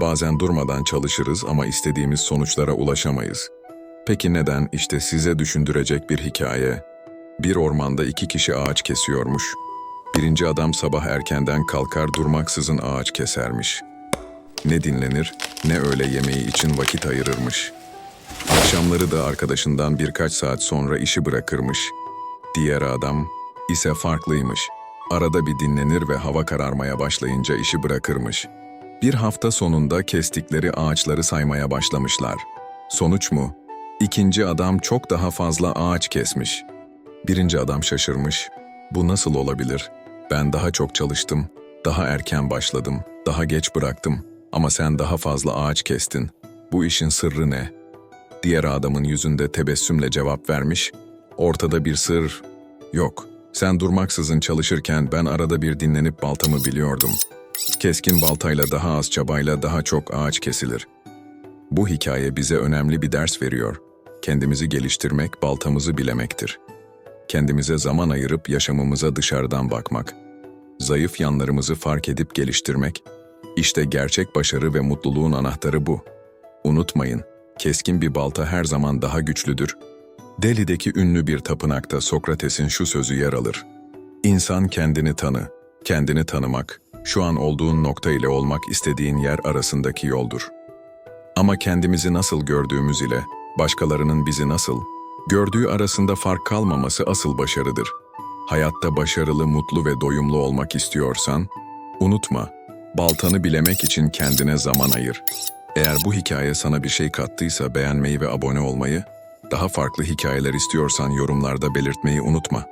Bazen durmadan çalışırız ama istediğimiz sonuçlara ulaşamayız. Peki neden? İşte size düşündürecek bir hikaye. Bir ormanda iki kişi ağaç kesiyormuş. Birinci adam sabah erkenden kalkar durmaksızın ağaç kesermiş. Ne dinlenir, ne öğle yemeği için vakit ayırırmış. Akşamları da arkadaşından birkaç saat sonra işi bırakırmış. Diğer adam ise farklıymış. Arada bir dinlenir ve hava kararmaya başlayınca işi bırakırmış. Bir hafta sonunda kestikleri ağaçları saymaya başlamışlar. Sonuç mu? İkinci adam çok daha fazla ağaç kesmiş. Birinci adam şaşırmış. Bu nasıl olabilir? Ben daha çok çalıştım, daha erken başladım, daha geç bıraktım ama sen daha fazla ağaç kestin. Bu işin sırrı ne? Diğer adamın yüzünde tebessümle cevap vermiş. Ortada bir sır yok. Sen durmaksızın çalışırken ben arada bir dinlenip baltamı biliyordum. Keskin baltayla daha az çabayla daha çok ağaç kesilir. Bu hikaye bize önemli bir ders veriyor. Kendimizi geliştirmek baltamızı bilemektir. Kendimize zaman ayırıp yaşamımıza dışarıdan bakmak. Zayıf yanlarımızı fark edip geliştirmek. İşte gerçek başarı ve mutluluğun anahtarı bu. Unutmayın, keskin bir balta her zaman daha güçlüdür. Delhi'deki ünlü bir tapınakta Sokrates'in şu sözü yer alır. İnsan kendini tanı. Kendini tanımak, şu an olduğun nokta ile olmak istediğin yer arasındaki yoldur. Ama kendimizi nasıl gördüğümüz ile başkalarının bizi nasıl gördüğü arasında fark kalmaması asıl başarıdır. Hayatta başarılı, mutlu ve doyumlu olmak istiyorsan, unutma, baltanı bilemek için kendine zaman ayır. Eğer bu hikaye sana bir şey kattıysa beğenmeyi ve abone olmayı, daha farklı hikayeler istiyorsan yorumlarda belirtmeyi unutma.